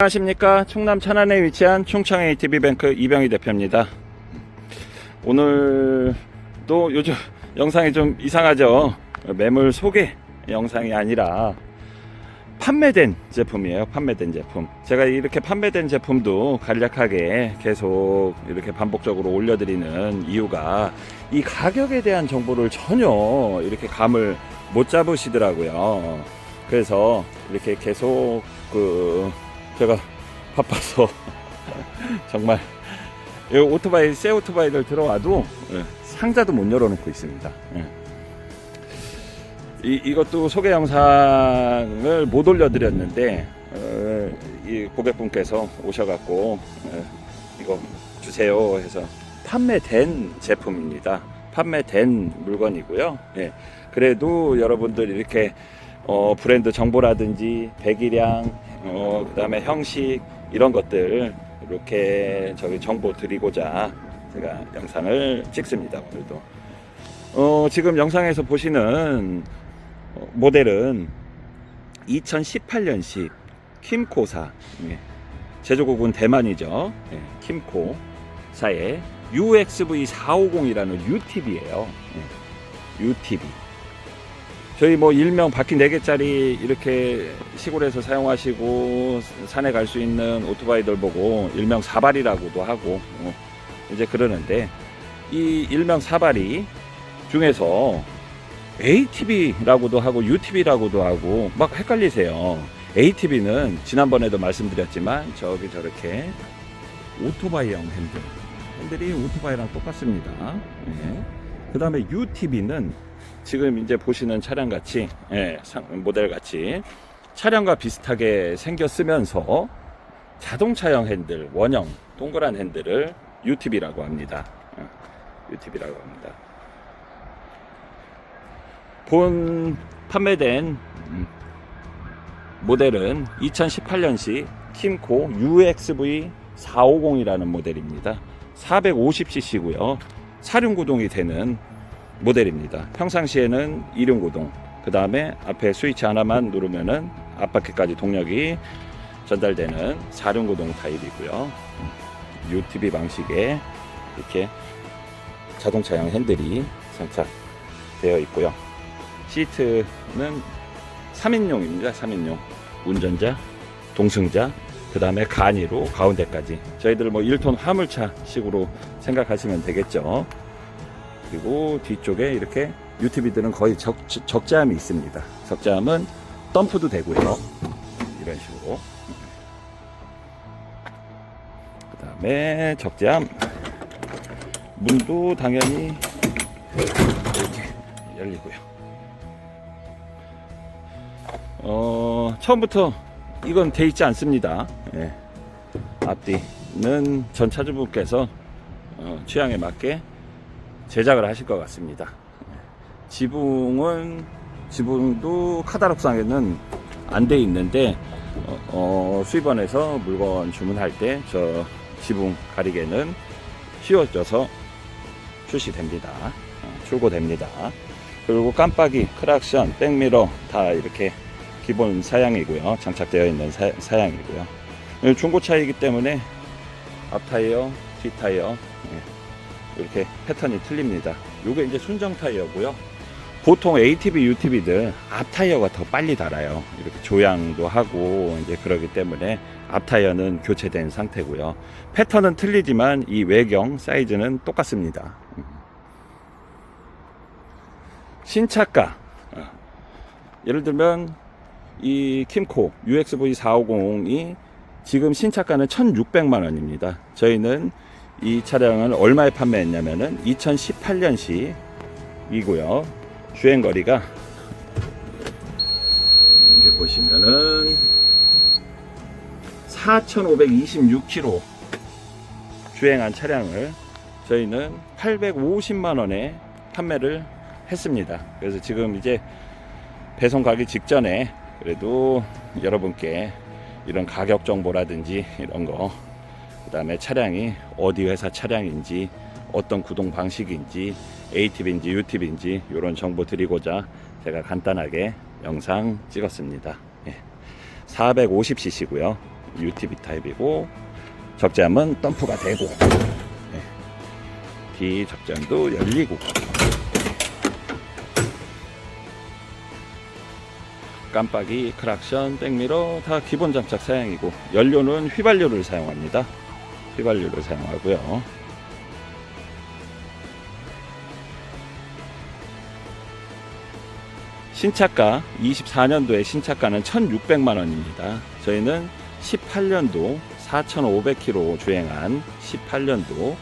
안녕하십니까? 충남 천안에 위치한 충청 ATB뱅크 이병희 대표입니다. 오늘도 요즘 영상이 좀 이상하죠? 매물 소개 영상이 아니라 판매된 제품이에요 판매된 제품. 제가 이렇게 판매된 제품도 간략하게 계속 이렇게 반복적으로 올려드리는 이유가 이 가격에 대한 정보를 전혀 이렇게 감을 못 잡으시더라고요. 그래서 이렇게 계속 그 제가 바빠서 정말 이 오토바이 새 오토바이들 들어와도 예, 상자도 못 열어놓고 있습니다. 예. 이, 이것도 소개 영상을 못 올려드렸는데 어, 이 고객분께서 오셔갖고 예, 이거 주세요 해서 판매된 제품입니다. 판매된 물건이고요. 예. 그래도 여러분들 이렇게 어, 브랜드 정보라든지 배기량, 어, 그다음에 형식 이런 것들 이렇게 저기 정보 드리고자 제가 영상을 찍습니다 오늘도. 어, 지금 영상에서 보시는 어, 모델은 2018년식 킴코사 예. 제조국은 대만이죠. 예, 킴코사의 UXV450이라는 UTV예요. 예, UTV. 저희 뭐 일명 바퀴 4개짜리 이렇게 시골에서 사용하시고 산에 갈 수 있는 오토바이들 보고 일명 사발이라고도 하고 어, 이제 그러는데 이 일명 사발이 중에서 ATV라고도 하고 UTV라고도 하고 막 헷갈리세요. ATV는 지난번에도 말씀드렸지만 저기 저렇게 오토바이형 핸들 핸들이 오토바이랑 똑같습니다. 그 다음에 UTV는 지금 이제 보시는 차량 같이 예, 상- 모델 같이 차량과 비슷하게 생겼으면서 자동차형 핸들 원형 동그란 핸들을 UTV라고 합니다. UTV라고 합니다. 본 판매된 음, 모델은 2018년식 킴코 UXV 450이라는 모델입니다. 450cc고요. 사륜 구동이 되는 모델입니다. 평상시에는 이륜 구동, 그 다음에 앞에 스위치 하나만 누르면은 앞바퀴까지 동력이 전달되는 사륜 구동 타입이고요. UTV 방식의 이렇게 자동차형 핸들이 장착되어 있고요. 시트는 3인용입니다. 3인용. 운전자, 동승자, 그 다음에 간이로 가운데까지. 저희들 뭐 1톤 화물차 식으로 생각하시면 되겠죠. 그리고 뒤쪽에 이렇게 UTV들은 거의 적, 적재함이 있습니다. 적재함은 덤프도 되고요. 이런 식으로. 그 다음에 적재함. 문도 당연히 이렇게 열리고요. 어, 처음부터 이건 돼 있지 않습니다. 예. 앞뒤는 전 차주분께서 어, 취향에 맞게 제작을 하실 것 같습니다. 지붕은 지붕도 카다록상에는 안 돼 있는데 어, 어, 수입원에서 물건 주문할 때 저 지붕 가리개는 씌워져서 출시됩니다. 어, 출고됩니다. 그리고 깜빡이, 크락션, 백미러 다 이렇게 기본 사양이고요. 장착되어 있는 사, 사양이고요. 중고차이기 때문에 앞 타이어, 뒤 타이어 예, 이렇게 패턴이 틀립니다. 이게 이제 순정 타이어고요. 보통 ATV, UTV들 앞 타이어가 더 빨리 달아요. 이렇게 조향도 하고 이제 그러기 때문에 앞 타이어는 교체된 상태고요. 패턴은 틀리지만 이 외경 사이즈는 똑같습니다. 음. 신차가 어, 예를 들면 이 킴코 UXV450이 지금 신차가는 1,600만 원입니다. 저희는 이 차량을 얼마에 판매했냐면은 2018년식이고요. 주행 거리가 이렇게 보시면은 4,526km 주행한 차량을 저희는 850만 원에 판매를 했습니다. 그래서 지금 이제 배송 가기 직전에 그래도 여러분께 이런 가격 정보라든지 이런 거 그다음에 차량이 어디 회사 차량인지 어떤 구동 방식인지 ATV인지 UTV인지 이런 정보 드리고자 제가 간단하게 영상 찍었습니다. 예. 450cc고요. UTV 타입이고 적재함은 덤프가 되고 네. 뒤 적재함도 열리고 깜빡이, 크락션, 백미러 다 기본 장착 사양이고 연료는 휘발유를 사용합니다. 휘발유를 사용하고요. 신차가 24년도에 신차가는 1,600만 원입니다. 저희는 18년도 4,500km 주행한 18년도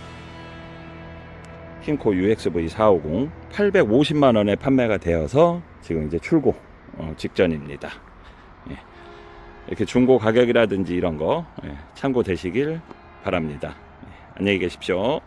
킹코 UXV 450 850만 원에 판매가 되어서 지금 이제 출고 어, 직전입니다. 예. 이렇게 중고 가격이라든지 이런 거 예, 참고 되시길 바랍니다. 예, 안녕히 계십시오.